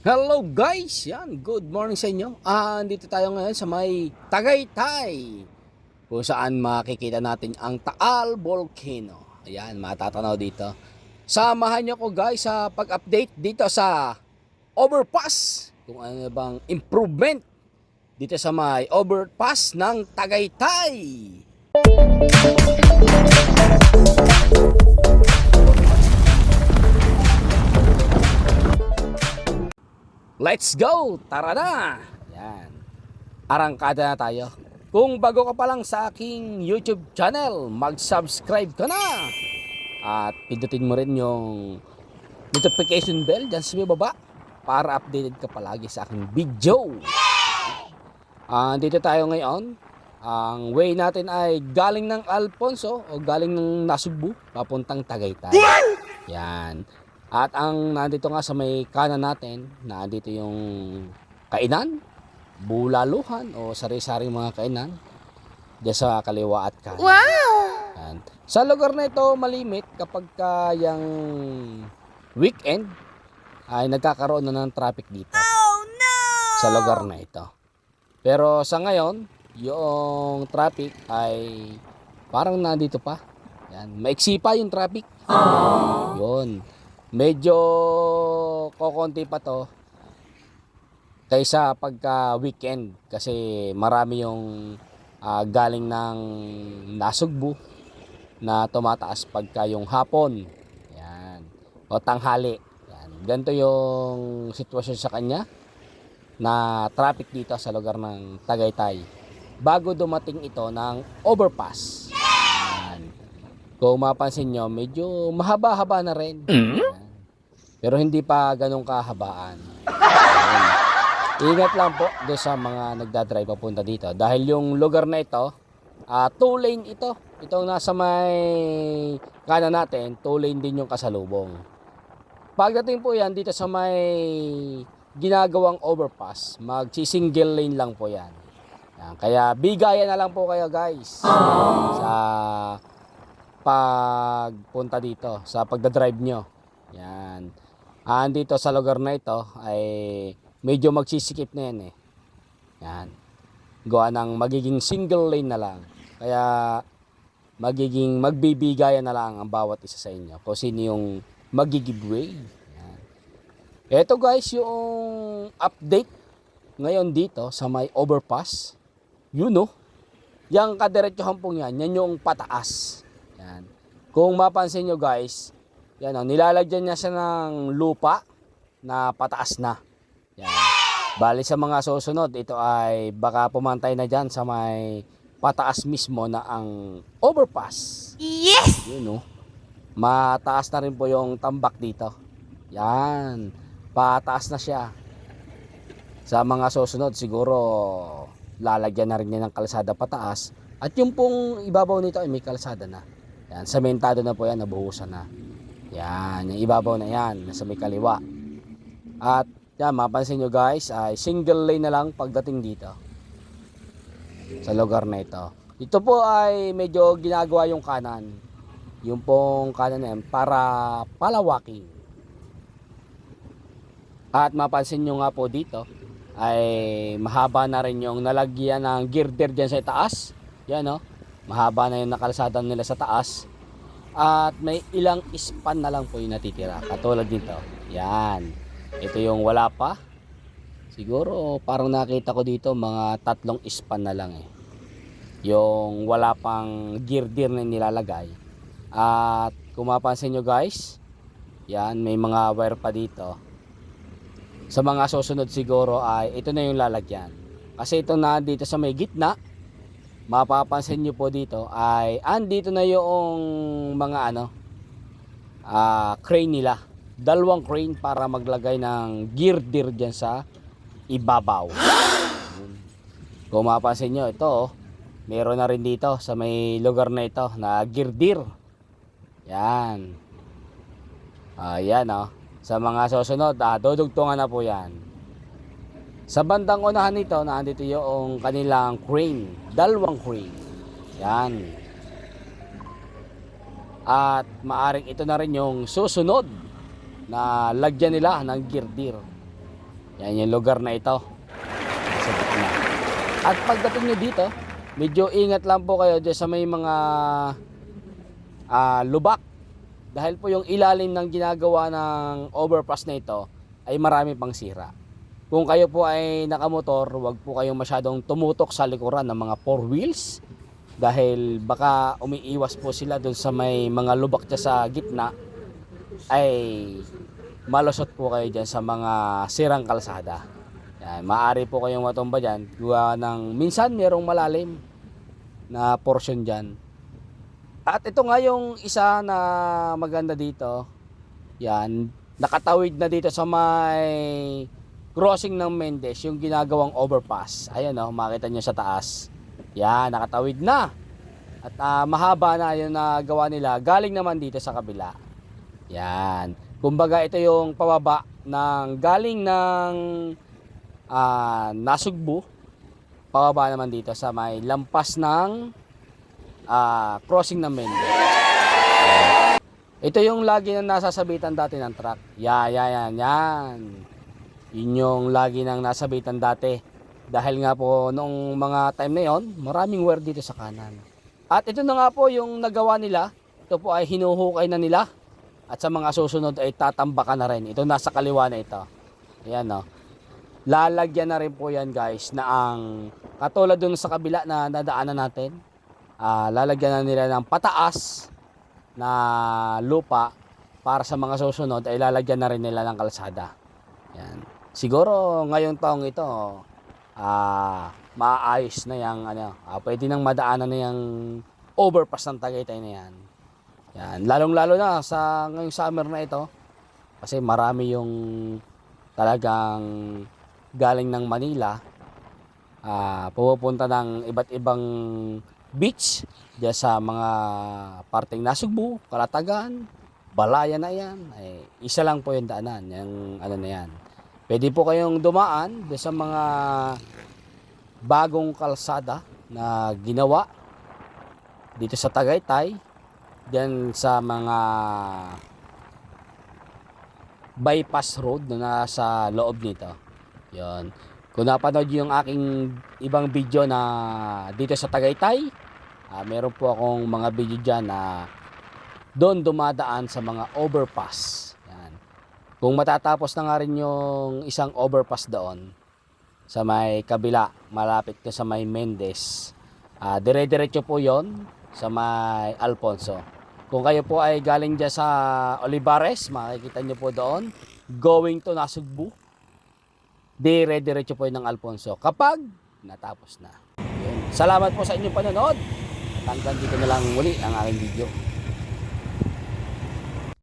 Hello guys! Yan, good morning sa inyo. Ah, dito tayo ngayon sa may Tagaytay. Kung saan makikita natin ang Taal Volcano. Ayan, matatanaw dito. Samahan niyo ko guys sa pag-update dito sa overpass. Kung ano bang improvement dito sa may overpass ng Tagaytay. Let's go! Tara na! Yan. Arangkada na tayo. Kung bago ka pa lang sa aking YouTube channel, mag-subscribe ka na! At pindutin mo rin yung notification bell dyan sa may baba para updated ka palagi sa aking video. Ah, dito tayo ngayon. Ang way natin ay galing ng Alfonso o galing ng Nasugbu papuntang Tagaytay. Yan. At ang nandito nga sa may kanan natin, nandito yung kainan, bulaluhan o sari-sari mga kainan. Diyan sa kaliwa at kanan. Wow! Yan. Sa lugar na ito, malimit kapag ka yung weekend ay nagkakaroon na ng traffic dito Oh no! sa lugar na ito. Pero sa ngayon, yung traffic ay parang nandito pa. Yan, maiksi pa yung traffic. Yun. Medyo kokonti pa to kaysa pagka weekend kasi marami yung ah, galing ng Nasugbu na tumataas pagka yung hapon. Yan. O tanghali. Yan. Ganito yung sitwasyon sa kanya na traffic dito sa lugar ng Tagaytay bago dumating ito ng overpass. Yan. Kung mapansin nyo, medyo mahaba-haba na rin. Yan. Pero hindi pa ganun kahabaan. Ingat lang po do sa mga nagdadrive papunta dito dahil yung lugar na ito, ah two lane ito. Itong nasa may kanan natin, two lane din yung kasalubong. Pagdating po yan dito sa may ginagawang overpass, magsi-single lane lang po yan. yan. Kaya bigayan na lang po kayo guys sa pagpunta dito, sa pagdadrive nyo. Yan. Andito sa lugar na ito ay medyo magsisikip na yan eh. Yan. Gawa ng magiging single lane na lang. Kaya magiging magbibigayan na lang ang bawat isa sa inyo kung sino yung magigiveaway. Yan. Ito guys yung update ngayon dito sa may overpass. Yun no. Yang kadiretsuhan po yan, yan yung pataas. Yan. Kung mapansin nyo guys, yan o, nilalagyan niya siya ng lupa na pataas na. Yan. Bali sa mga susunod, ito ay baka pumantay na dyan sa may pataas mismo na ang overpass. Yes! Yun no. Mataas na rin po yung tambak dito. Yan. Pataas na siya. Sa mga susunod siguro lalagyan na rin niya ng kalsada pataas. At yung pong ibabaw nito ay may kalsada na. Yan. Sementado na po yan. Nabuhusan na. Yan. Yung ibabaw na yan. Nasa may kaliwa. At yan. Mapansin nyo guys ay single lane na lang pagdating dito. Sa lugar na ito. Ito po ay medyo ginagawa yung kanan. Yung pong kanan na para palawaking. At mapansin nyo nga po dito ay mahaba na rin yung nalagyan ng girder dyan sa taas. Yan no. Mahaba na yung nakalsada nila sa taas. At may ilang span na lang po yung natitira. Katulad dito. Yan. Ito yung wala pa. Siguro parang nakita ko dito mga tatlong span na lang eh. Yung wala pang girder na nilalagay. At kung mapansin nyo guys, yan may mga wire pa dito sa mga susunod siguro ay ito na yung lalagyan. Kasi ito na dito sa may gitna, mapapansin nyo po dito ay andito na yung mga ano, ah crane nila. Dalawang crane para maglagay ng girder dyan sa ibabaw. Kung mapapansin nyo, ito oh, meron na rin dito sa may lugar na ito na girdir. Yan. Ayan oh. Sa mga susunod, ah, dudugtungan na po yan. Sa bandang unahan nito, nandito yung kanilang crane. Dalawang crane. Yan. At maaring ito na rin yung susunod na lagyan nila ng girdir. Yan yung lugar na ito. At pagdating nyo dito, medyo ingat lang po kayo dyan sa may mga ah, lubak. Dahil po yung ilalim ng ginagawa ng overpass na ito ay marami pang sira. Kung kayo po ay nakamotor, wag po kayong masyadong tumutok sa likuran ng mga four wheels dahil baka umiiwas po sila dun sa may mga lubak dyan sa gitna ay malusot po kayo dyan sa mga sirang kalsada. Yan, maaari po kayong matumba dyan. Gawa ng minsan merong malalim na portion dyan. At ito nga yung isa na maganda dito. Yan, nakatawid na dito sa may crossing ng Mendes, yung ginagawang overpass. Ayan o, makita nyo sa taas. Yan, nakatawid na. At ah, mahaba na yung nagawa nila. Galing naman dito sa kabila. Yan. Kumbaga ito yung pababa ng galing ng ah, Nasugbu. Pababa naman dito sa may lampas ng ah, crossing ng Mendes. Ito yung lagi na nasasabitan dati ng truck. Ya, ya, yan, yan. Yun yung lagi nang nasabitan dati. Dahil nga po noong mga time na yon, maraming wear dito sa kanan. At ito na nga po yung nagawa nila. Ito po ay hinuhukay na nila. At sa mga susunod ay tatambakan na rin. Ito nasa kaliwa na ito. Ayan no. Lalagyan na rin po yan guys na ang katulad dun sa kabila na nadaanan natin. ah, lalagyan na nila ng pataas na lupa para sa mga susunod ay lalagyan na rin nila ng kalsada. Yan. Siguro ngayong taong ito ah maayos na yang ano, ah, pwede nang madaanan na yung overpass ng Tagaytay na yan. Yan, lalong-lalo na sa ngayong summer na ito kasi marami yung talagang galing ng Manila ah pupunta ng iba't ibang beach diyan sa mga parteng Nasugbu, Kalatagan, Balaya na yan. Ay, isa lang po yung daanan, yung ano na yan. Pwede po kayong dumaan sa mga bagong kalsada na ginawa dito sa Tagaytay, diyan sa mga bypass road na nasa loob nito. Yon. Kung napanood yung aking ibang video na dito sa Tagaytay, ah, meron po akong mga video dyan na doon dumadaan sa mga overpass. Kung matatapos na nga rin yung isang overpass doon sa may kabila, malapit ka sa may Mendes, ah, dire-diretso po yon sa may Alfonso. Kung kayo po ay galing dyan sa Olivares, makikita nyo po doon, going to Nasugbu, dire-diretso po yun ng Alfonso kapag natapos na. Yun. Salamat po sa inyong panonood. At hanggang dito na lang muli ang aking video.